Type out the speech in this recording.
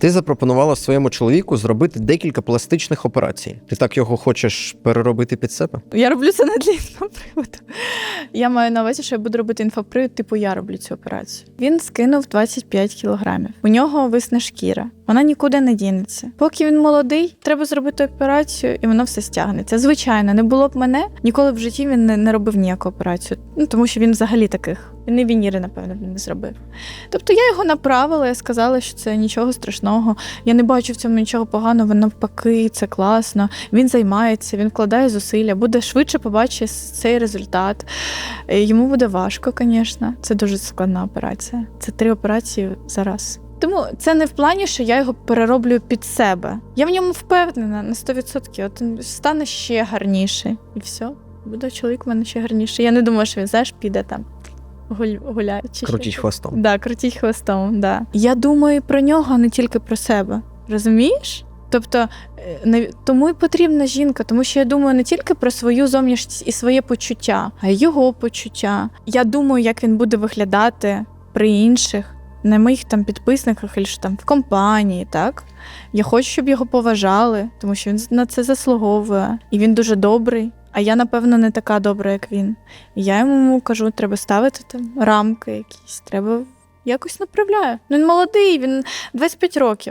Ти запропонувала своєму чоловіку зробити декілька пластичних операцій. Ти так його хочеш переробити під себе? Я роблю це не для інфоприводу. Я маю на увазі, що я буду робити інфопривод, типу я роблю цю операцію. Він скинув 25 кілограмів. У нього висна шкіра. Вона нікуди не дінеться. Поки він молодий, треба зробити операцію, і воно все стягнеться. Звичайно, не було б мене, ніколи в житті він не робив ніяку операцію. Ну тому що він взагалі таких. Не вініри, напевно, не зробив. Тобто я його направила, я сказала, що це нічого страшного. Я не бачу в цьому нічого поганого, навпаки, це класно. Він займається, він вкладає зусилля, буде швидше побачити цей результат. Е, Йому буде важко, звісно. Це дуже складна операція. Це три операції за раз. Тому це не в плані, що я його перероблю під себе. Я в ньому впевнена на 100%. От стане ще гарніший. І все. Буде чоловік в мене ще гарніший. Я не думаю, що він знаєш, піде там гуль, гуляє. чи Крутіть хвостом. Да, крутіть хвостом, да. Я думаю про нього, а не тільки про себе. Розумієш? Тобто е, не тому і потрібна жінка, тому що я думаю не тільки про свою зовнішність і своє почуття, а й його почуття. Я думаю, як він буде виглядати при інших, на моїх там підписниках, або там в компанії, так? Я хочу, щоб його поважали, тому що він на це заслуговує. І він дуже добрий. А я, напевно, не така добра, як він. І я йому кажу, треба ставити там рамки якісь, треба якось направляю. Ну, він молодий, він 25 років.